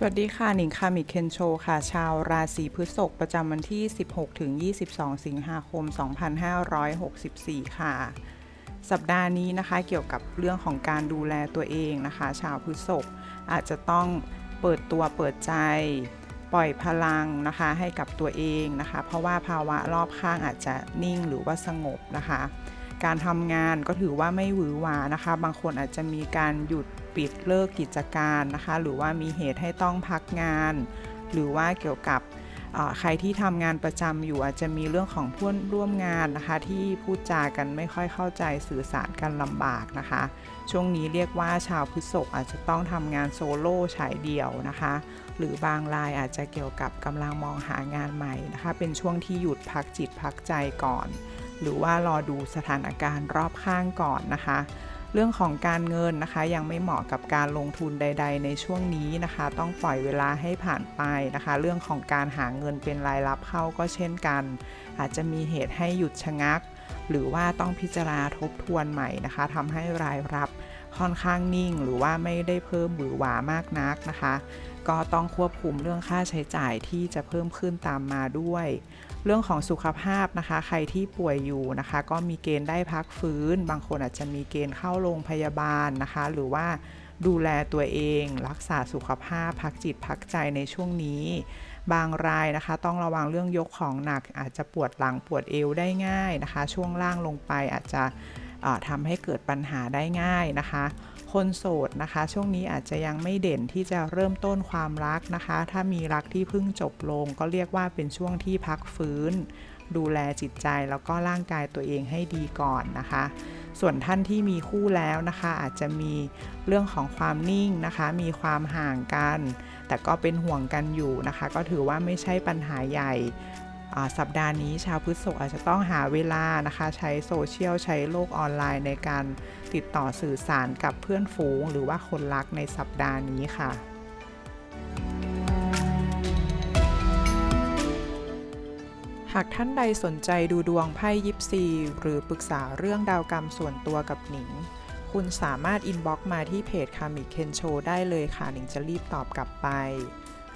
สวัสดีค่ะ หนิงคามิเคนโชค่ะ ชาวราศีพฤษภประจำวันที่ 16 ถึง 22 สิงหาคม 2564 ค่ะ สัปดาห์นี้นะคะเกี่ยวกับเรื่องของการดูแลตัวเองนะคะ ชาวพฤษภอาจจะต้องเปิดตัวเปิดใจ ปล่อยพลังนะคะให้กับตัวเองนะคะ เพราะว่าภาวะรอบข้างอาจจะนิ่งหรือว่าสงบนะคะ การทำงานก็ถือว่าไม่หวือหวานะคะ บางคนอาจจะมีการหยุดปิดเลิกกิจการนะคะ หรือว่ามีเหตุให้ต้องพักงาน หรือว่าเกี่ยวกับใครที่ทำงานประจำอยู่อาจจะมีเรื่องของเพื่อนร่วมงานนะคะ ที่พูดจากันไม่ค่อยเข้าใจสื่อสารกันลำบากนะคะ ช่วงนี้เรียกว่าชาวพฤษภอาจจะต้องทำงานโซโล่ฉายเดี่ยวนะคะ หรือบางรายอาจจะเกี่ยวกับกำลังมองหางานใหม่นะคะ เป็นช่วงที่หยุดพักจิตพักใจก่อน หรือว่ารอดูสถานการณ์รอบข้างก่อนนะคะ เรื่องของการเงินนะคะ ยังไม่เหมาะกับการลงทุนใด ๆ ในช่วงนี้นะคะ ต้องปล่อยเวลาให้ผ่านไปนะคะ เรื่องของการหาเงินเป็นรายรับเข้าก็เช่นกัน อาจจะมีเหตุให้หยุดชะงัก หรือว่าต้องพิจารณาทบทวนใหม่นะคะทำให้รายรับค่อนข้างนิ่งหรือว่าไม่ได้เพิ่มหรือหวามากนักนะคะ ก็ต้องควบคุมเรื่องค่าใช้จ่ายที่จะเพิ่มขึ้นตามมาด้วย เรื่องของสุขภาพนะคะ ใครที่ป่วยอยู่นะคะ ก็มีเกณฑ์ได้พักฟื้น บางคนอาจจะมีเกณฑ์เข้าโรงพยาบาลนะคะ หรือว่าดูแลตัวเอง รักษาสุขภาพ พักจิตพักใจในช่วงนี้ บางรายนะคะ ต้องระวังเรื่องยกของหนัก อาจจะปวดหลังปวดเอวได้ง่ายนะคะ ช่วงล่างลงไปอาจจะ ทำให้เกิดปัญหาได้ง่ายนะคะ คนโสดนะคะ ช่วงนี้อาจจะยังไม่เด่นที่จะเริ่มต้นความรักนะคะ ถ้ามีรักที่เพิ่งจบลง ก็เรียกว่าเป็นช่วงที่พักฟื้น ดูแลจิตใจแล้วก็ร่างกายตัวเองให้ดีก่อนนะคะส่วนท่านที่มีคู่แล้วนะคะ อาจจะมีเรื่องของความนิ่งนะคะ มีความห่างกัน แต่ก็เป็นห่วงกันอยู่นะคะ ก็ถือว่าไม่ใช่ปัญหาใหญ่ สัปดาห์นี้ชาวพฤษภอาจจะต้องหาเวลานะคะ ใช้โซเชียล ใช้โลกออนไลน์ในการติดต่อสื่อสารกับเพื่อนฝูง หรือว่าคนรักในสัปดาห์นี้ค่ะหากท่านใดสนใจดูดวงไพ่ยิปซี หรือปรึกษาเรื่องดาวกรรมส่วนตัวกับหนิง คุณสามารถอินบ็อกซ์มาที่เพจคามิเคนโชได้เลยค่ะ หนิงจะรีบตอบกลับไป